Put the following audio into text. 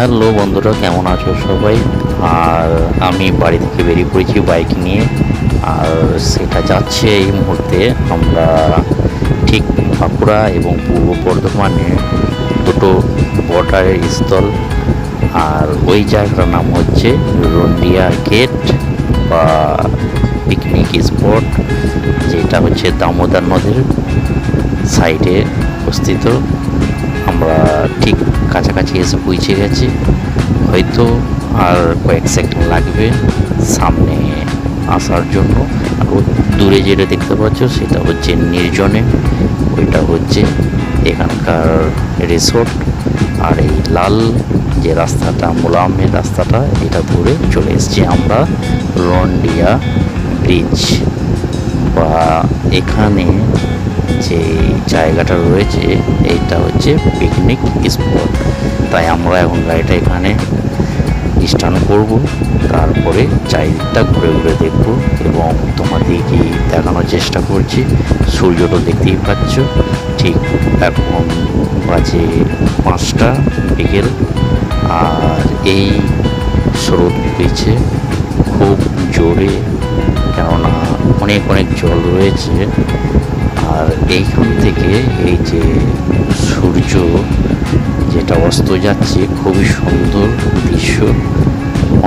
Hello বন্ধুরা, কেমন আছো সবাই? আর আমি বাড়ি থেকে বেরিয়ে পড়েছি বাইক নিয়ে। আর সেটা যাচ্ছে এই মুহূর্তে আমরা ঠিক বাঁকুড়া এবং পূর্ব বর্ধমানে দুটো বর্ডারের স্থল। আর ওই জায়গাটার নাম হচ্ছে রন্ডিয়া গেট বা পিকনিক স্পট যেটা হচ্ছে দামোদর নদীর সাইডে অবস্থিত। আমরা ঠিক কাছাকাছি এসে পৌঁছে গেছি। হয়তো আর কয়েক সেকেন্ড লাগবে সামনে আসার জন্য। আর দূরে যেটা দেখতে পাচ্ছ সেটা হচ্ছে নির্জনে। ওইটা হচ্ছে এখানকার রিসোর্ট আর এই লাল যে রাস্তাটা মোলামের রাস্তাটা, এটা ধরে চলে এসেছি আমরা রন্ডিয়া ব্রিজ। বা এখানে যে জায়গাটা রয়েছে, এইটা হচ্ছে পিকনিক স্পট তাই আমরা এখন গাড়িটা এখানে স্টান করব, তারপরে চারিদিকটা ঘুরে ঘুরে দেখব এবং তোমাদেরকে দেখানোর চেষ্টা করছি। সূর্যটা দেখতেই পাচ্ছ, ঠিক এখন বাজে পাঁচটা বিকেল, আর এই স্রোত বইছে খুব জোরে, কেননা অনেক অনেক জল রয়েছে। আর এইখান থেকে এই যে সূর্য যেটা অস্ত যাচ্ছে খুবই সুন্দর দৃশ্য।